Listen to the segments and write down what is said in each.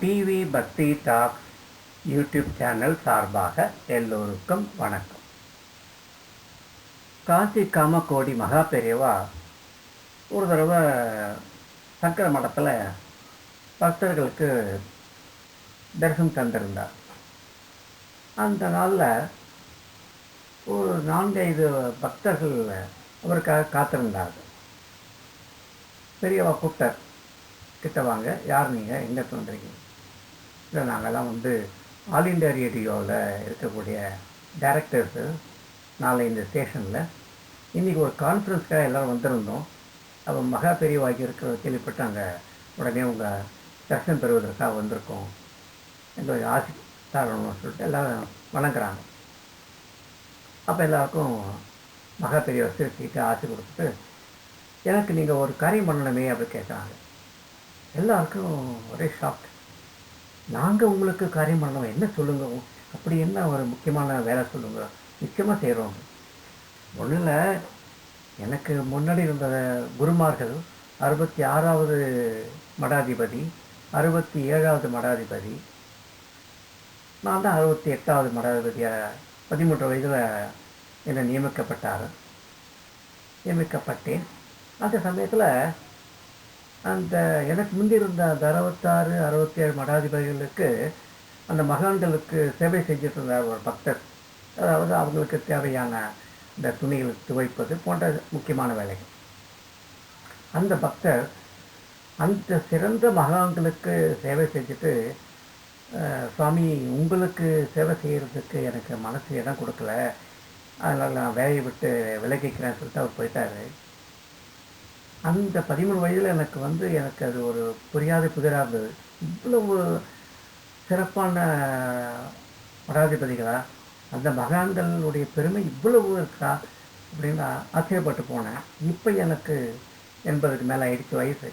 TV பக்தி tax YouTube channel சார்பாக எல்லோருக்கும் வணக்கம். காசி காமக்கோடி மகா பெரியவா ஒரு தடவை சங்கர மடத்தில் பக்தர்களுக்கு தரிசனம் தந்திருந்தார். அந்த நாளில் ஒரு நான்கைந்து பக்தர்கள் அவருக்காக காத்திருந்தார்கள். பெரியவா கூப்பிட்டார் கிட்ட வாங்க யார் நீங்கள் எங்கே தோன்றீங்க இல்லை நாங்கள்லாம் வந்து ஆல் இண்டியா ரேடியோவில் இருக்கக்கூடிய டைரக்டர்ஸு நாளை இந்த ஸ்டேஷனில். இன்றைக்கி ஒரு கான்ஃபரன்ஸ்க்காக எல்லோரும் வந்திருந்தோம். அப்போ மகா பெரியவாக்கி இருக்கிற கேள்விப்பட்டு அங்கே உடனே உங்கள் தர்ஷனம் பெறுவதற்காக வந்திருக்கோம். எங்களுக்கு ஆசி தரணும்னு சொல்லிட்டு எல்லோரும் வணங்குறாங்க. அப்போ எல்லாருக்கும் மகா பெரியவர் சிரிச்சுக்கிட்டு ஆசை கொடுத்துட்டு எனக்கு நீங்கள் ஒரு காரியம் பண்ணணுமே அப்படி கேட்குறாங்க எல்லாருக்கும் ஒரே ஷாக் நாங்கள் உங்களுக்கு காரியம் பண்ணலாம் என்ன சொல்லுங்க? அப்படி என்ன ஒரு முக்கியமான வேலை சொல்லுங்க? நிச்சயமாக செய்கிறோம் ஒன்றும் எனக்கு முன்னாடி இருந்த குருமார்கள் அறுபத்தி ஆறாவது மடாதிபதி அறுபத்தி ஏழாவது மடாதிபதி நான் தான் அறுபத்தி எட்டாவது மடாதிபதியாக பதிமூன்று வயதில் என்னை நியமிக்கப்பட்டார். நியமிக்கப்பட்டேன். அந்த சமயத்தில் அந்த எனக்கு முந்தி இருந்த அந்த அறுபத்தாறு அறுபத்தி ஏழு மடாதிபதிகளுக்கு அந்த மகான்களுக்கு சேவை செஞ்சுட்டு இருந்தார் ஒரு பக்தர். அதாவது அவங்களுக்கு தேவையான இந்த துணிகள் துவைப்பது போன்ற முக்கியமான வேலைகள். அந்த பக்தர் அந்த சிறந்த மகான்களுக்கு சேவை செஞ்சுட்டு சுவாமி உங்களுக்கு சேவை செய்கிறதுக்கு எனக்கு மனசு இடம் கொடுக்கல. அதனால் நான் வேலையை விட்டு விலகிக்கிறேன்னு சொல்லிட்டு அவர் போயிட்டார். அந்த பதிமூணு வயதில் எனக்கு வந்து எனக்கு அது ஒரு புரியாத புதிராக இருந்தது. இவ்வளவு சிறப்பான படாதிபதிகளா அந்த மகான்களுடைய பெருமை இவ்வளவு இருக்கா? அப்படின்னு ஆச்சரியப்பட்டு போனேன். இப்போ எனக்கு எண்பதுக்கு மேலே ஆயிடுச்சு வயசு.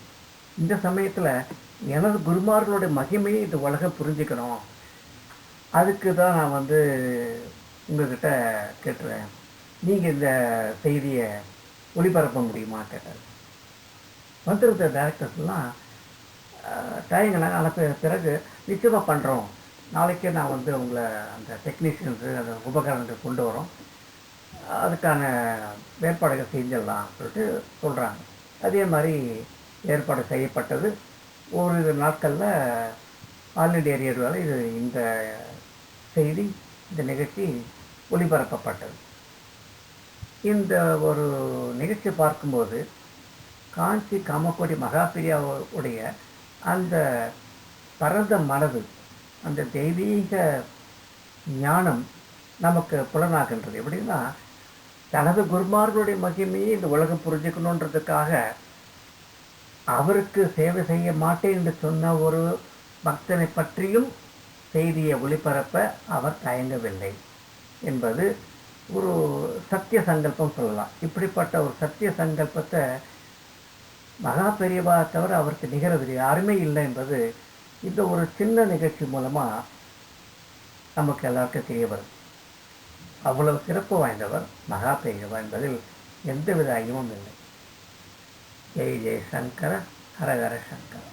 இந்த சமயத்தில் எனது குருமார்களுடைய மகிமையை இந்த உலகம் புரிஞ்சுக்கணும். அதுக்கு தான் நான் வந்து உங்கள்கிட்ட கேட்டுறேன். நீங்கள் இந்த செய்தியை ஒளிபரப்ப முடியுமா? கேட்டேன் வந்திருந்த டேரக்டர்ஸ்லாம் டைங்களை அனுப்ப பிறகு நிச்சயமாக பண்ணுறோம் நாளைக்கே நான் வந்து உங்களை அந்த டெக்னீஷியன்ஸு அந்த உபகரணங்கள் கொண்டு வரோம். அதுக்கான ஏற்பாடுகள் செஞ்சிடலாம் சொல்லிட்டு சொல்கிறாங்க அதே மாதிரி ஏற்பாடு செய்யப்பட்டது. ஒரு நாட்களில் ஆல் இண்டியா ரேடியோவில் இது இந்த செய்தி இந்த நிகழ்ச்சி ஒளிபரப்பப்பட்டது. இந்த ஒரு நிகழ்ச்சி பார்க்கும்போது காஞ்சி காமக்கோடி மகாபிரியாவுடைய அந்த பரந்த மனது அந்த தெய்வீக ஞானம் நமக்கு புலனாகின்றது. எப்படின்னா தனது குருமார்களுடைய மகிமையை இந்த உலகம் புரிஞ்சுக்கணுன்றதுக்காக அவருக்கு சேவை செய்ய மாட்டேன் என்று சொன்ன ஒரு பக்தனை பற்றியும் செய்தியை ஒளிபரப்ப அவர் தயங்கவில்லை என்பது ஒரு சத்திய சங்கல்பம் சொல்லலாம். இப்படிப்பட்ட ஒரு சத்திய சங்கல்பத்தை மகா பெரியவா தவிர அவருக்கு நிகரது யாருமே இல்லை என்பது இந்த ஒரு சின்ன நிகழ்ச்சி மூலமாக நமக்கு எல்லாருக்கும் தெரிய வரும் அவ்வளவு சிறப்பு வாய்ந்தவர் மகா பெரியவா என்பதில் எந்தவித ஐயமும் இல்லை. ஜெய் ஜெய் சங்கர ஹரஹர சங்கர.